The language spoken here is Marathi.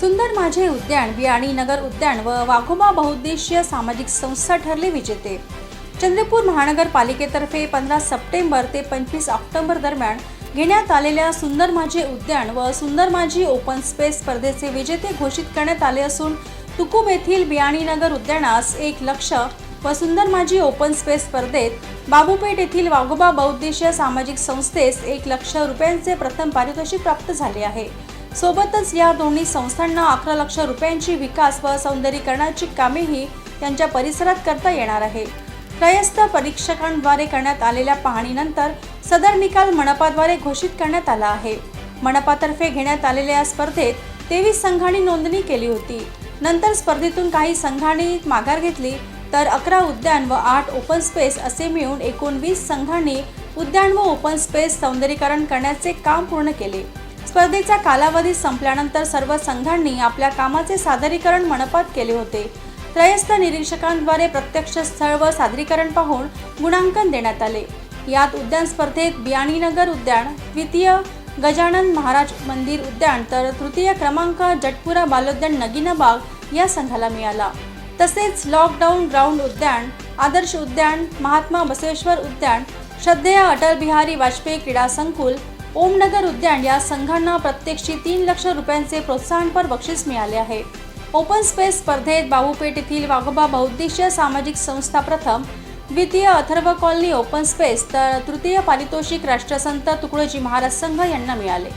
सुंदर माझे उद्यान बियाणी नगर उद्यान व वाघोबा बहुउद्देशीय सामाजिक संस्था ठरले विजेते. चंद्रपूर महानगरपालिकेतर्फे पंधरा सप्टेंबर ते पंचवीस ऑक्टोबर दरम्यान घेण्यात आलेल्या सुंदर माझे उद्यान व सुंदर माझी ओपन स्पेस स्पर्धेचे विजेते घोषित करण्यात आले असून तुकुब येथील बियाणीनगर उद्यानास एक लक्ष व सुंदर माझी ओपन स्पेस स्पर्धेत बाबूपेठ येथील वाघोबा बहुउद्देशीय सामाजिक संस्थेस एक लक्ष रुपयांचे प्रथम पारितोषिक प्राप्त झाले आहे. सोबतच या दोन्ही संस्थांना अकरा लक्ष रुपयांची विकास व सौंदर्यीकरणाची कामेही त्यांच्या परिसरात करता येणार आहे. त्रयस्थ परीक्षकांद्वारे करण्यात आलेल्या पाहणीनंतर सदर निकाल मनपाद्वारे घोषित करण्यात आला आहे. मनपातर्फे घेण्यात आलेल्या या स्पर्धेत तेवीस संघांनी नोंदणी केली होती. नंतर स्पर्धेतून काही संघांनी माघार घेतली तर अकरा उद्यान व आठ ओपन स्पेस असे मिळून एकूण वीस संघांनी उद्यान व ओपन स्पेस सौंदर्यीकरण करण्याचे काम पूर्ण केले. स्पर्धेचा कालावधी संपल्यानंतर सर्व संघांनी आपल्या कामाचे सादरीकरण मनपात केले होते. त्रयस्थ निरीक्षकांद्वारे प्रत्यक्ष स्थळ व सादरीकरण पाहून गुणांकन देण्यात आले. यात उद्यान स्पर्धेत बियाणीनगर उद्यान द्वितीय गजानन महाराज मंदिर उद्यान तर तृतीय क्रमांक जटपुरा बालोद्यान नगीनाबाग या संघाला मिळाला. तसेच लॉकडाऊन ग्राउंड उद्यान आदर्श उद्यान महात्मा बसवेश्वर उद्यान श्रद्धेय अटल बिहारी वाजपेयी क्रीडा संकुल ओमनगर उद्यान या संघांना प्रत्येकी तीन लक्ष रुपयांचे प्रोत्साहनपर बक्षीस मिळाले आहे. ओपन स्पेस स्पर्धेत बाबूपेठ येथील वाघोबा बहुद्देशीय सामाजिक संस्था प्रथम द्वितीय अथर्व कॉलनी ओपन स्पेस तर तृतीय पारितोषिक राष्ट्रसंत तुकडोजी महाराज संघ यांना मिळाले.